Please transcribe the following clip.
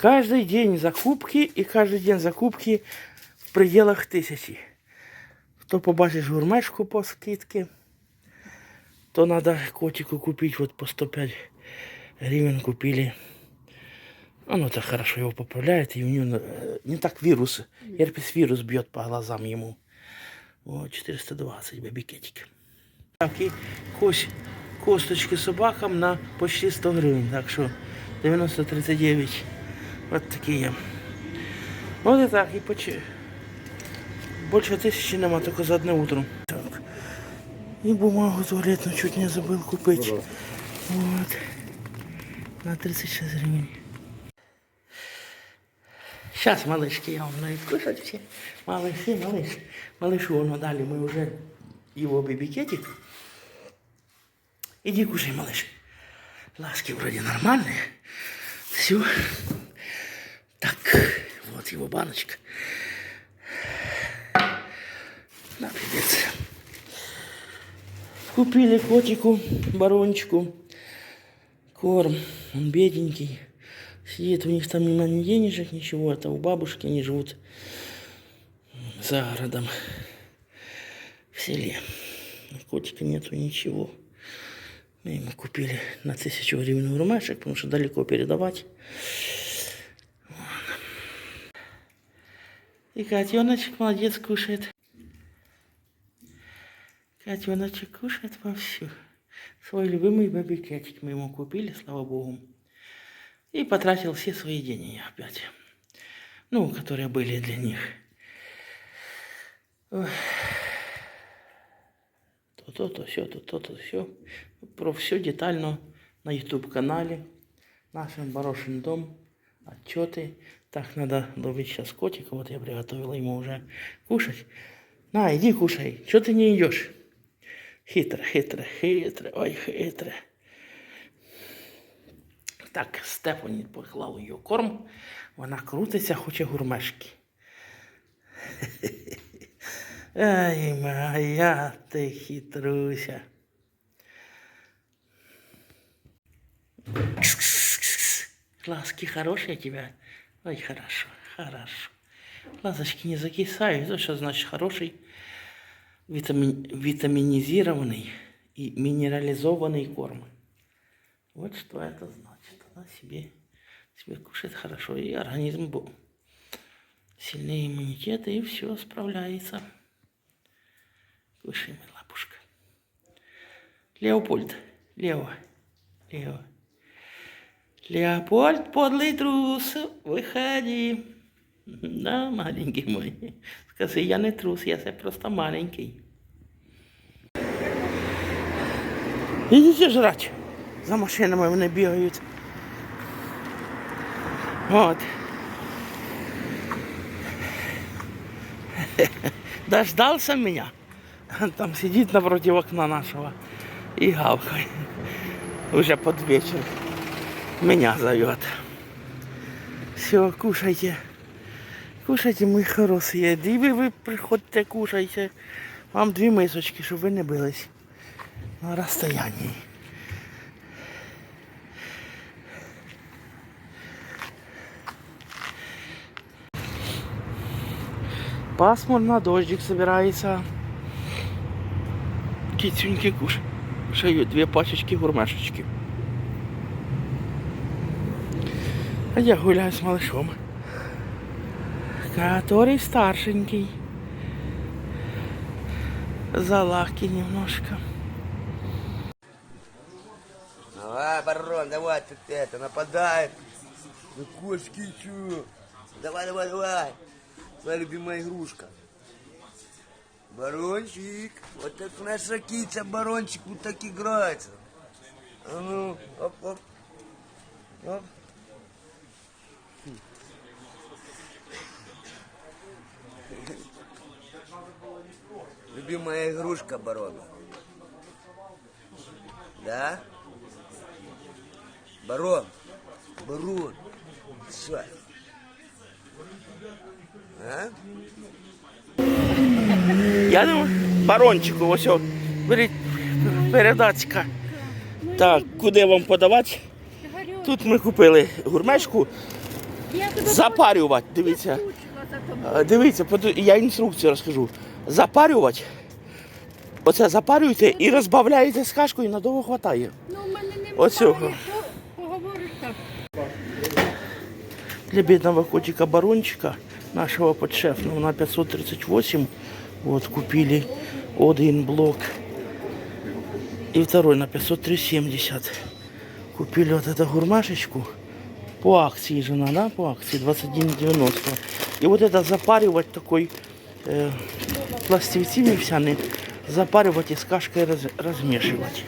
Каждый день закупки и каждый день закупки в пределах тисячі. То побачиш гурмешку по скидці, то надо котику купить вот по 105 гривен купили. Оно так хорошо его поправляет, и у него э, не так вирус, герпес вирус бьет по глазам ему. Вот 420 бабикетик. Так, і ось косточки собакам на почти 100 гривень, так що 90-39. Вот такие. Вот и так, и почти. Больше тысячи нема, только за одно утро. Так. И бумагу туалетную чуть не забыл купить. Вот. На 36 гривен. Сейчас, малышки, я вам даю кушать все. Малыши, малыш. Малышу он дали, мы уже его бибикетик. Иди кушай, малыш. Ласки вроде нормальные. Все. Так, вот его баночка. На, пипец. Купили котику, барончику, корм. Он бедненький. Сидит, у них там нема ни денежек, ничего. Это у бабушки они живут за городом, в селе. Котика нету ничего. Мы ему купили на тысячу гривен румашек, потому что далеко передавать. И котеночек молодец кушает. Котеночек кушает вовсю. Свой любимый бабикетик мы ему купили, слава богу. И потратил все свои деньги опять. Ну, которые были для них. Ой. То, все, то, то, все. Про все детально на YouTube канале. Нашим Борошин дом. Отчеты. Так, надо ловить сейчас котика. Вот я приготовила ему уже кушать. На, иди кушай. Что ты не идешь? Хитро, хитро, хитро. Ой, хитро. Так, Стефані поклав її корм. Вона крутиться, хоче гурмешки. Ай, моя ти хитруся. Глазки хорошие у тебя? Ой, хорошо, хорошо. Глазочки не закисают, это что значит хороший, витамин, витаминизированный и минерализованный корм. Вот что это значит. Она себе, себе кушает хорошо, и организм был сильный иммунитет, и все справляется. Кушай, моя лапушка. Леопольд, Лео, Лео. Леопольд, подлый трус, выходи. Да, маленький мой. Скажи, я не трус, я просто маленький. Идите жрать. За машинами вони бігають. От. Дождался меня. Там сидит напротив окна нашего и гавкает. Уже под вечер. Меня зовет. Все, кушайте. Кушайте, мої хороші. І ви, приходьте, кушайте. Вам дві мисочки, щоб ви не бились на розстоянні. Пасмурно, дождик собирается. Кицюньки куш. Шаю две пачечки гурмешечки. А я гуляю с малышом. Который старшенький. Залахки немножко. Давай, барон, давай, ты это, нападай. Ну, кошки, чё? Давай, давай, давай. Твоя любимая игрушка. Барончик. Вот это наша кица, барончик, вот так играется. А ну, оп, оп. Оп. Любимая игрушка барона. Да? Барон. Барон. Что? А? Я думаю, барончику, ось о, беріть передачка. Так, куди вам подавати? Тут ми купили гурмешку Запарювати, дивіться. Дивіться, я інструкцію розкажу. Запарювати. Оце запарюєте і розбавляєте з кашкою, і надовго хватає. Ну, в мене немає. Оцього. По- так. Для бедного котика барончика, нашего подшефного на 538, вот купили один блок. И второй на 503,70. Купили вот эту гурмашечку. По акции жена, да, по акции 21,90. И вот это запаривать такой э, пластивцами запарювати запаривать и с кашкой раз- размешивать.